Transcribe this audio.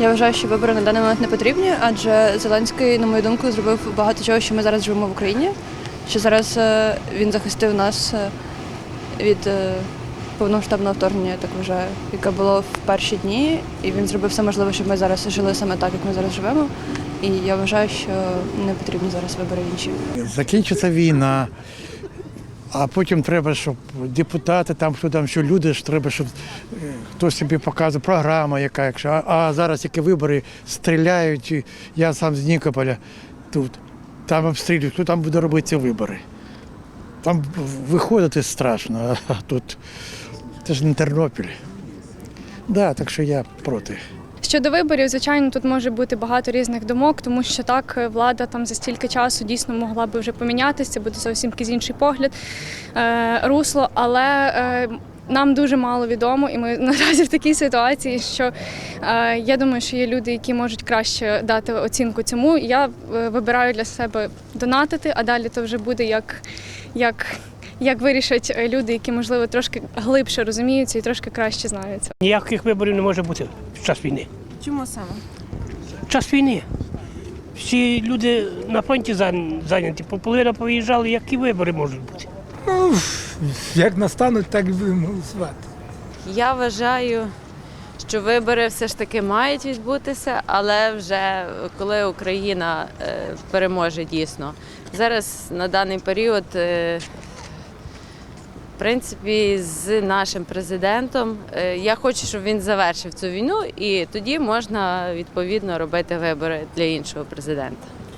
Я вважаю, що вибори на даний момент не потрібні, адже Зеленський, на мою думку, зробив багато чого, що ми зараз живемо в Україні. Що зараз е, він захистив нас е, від е, повномасштабного вторгнення, я так вважаю, яке було в перші дні, і він зробив все можливе, щоб ми зараз жили саме так, як ми зараз живемо. І я вважаю, що не потрібні зараз вибори інші. Закінчиться війна, а потім треба, щоб депутати, там хто там, що люди ж треба, щоб е, хтось собі показував, програма яка, якщо. А, а зараз які вибори стріляють, і я сам з Нікополя тут. Там обстрілюють, хто там буде робити ці вибори. Там виходити страшно, а тут це ж не Тернопіль. Да, так що я проти. Щодо виборів, звичайно, тут може бути багато різних думок, тому що так е, влада там за стільки часу дійсно могла би вже помінятися, буде зовсім інший погляд, е, русло. Але е, нам дуже мало відомо, і ми наразі в такій ситуації, що я думаю, що є люди, які можуть краще дати оцінку цьому. Я вибираю для себе донатити, а далі то вже буде як. як як вирішать е, люди, які можливо трошки глибше розуміються і трошки краще знаються. Ніяких виборів не може бути в час війни. Чому саме? В час війни. Всі люди на фронті зайняті, половина повиїжджали, які вибори можуть бути. Як настануть, так і будемо голосувати. Я вважаю, що вибори все ж таки мають відбутися, але вже коли Україна е, переможе дійсно. Зараз на даний період, е, принципі, з нашим президентом е, я хочу, щоб він завершив цю війну, і тоді можна відповідно робити вибори для іншого президента.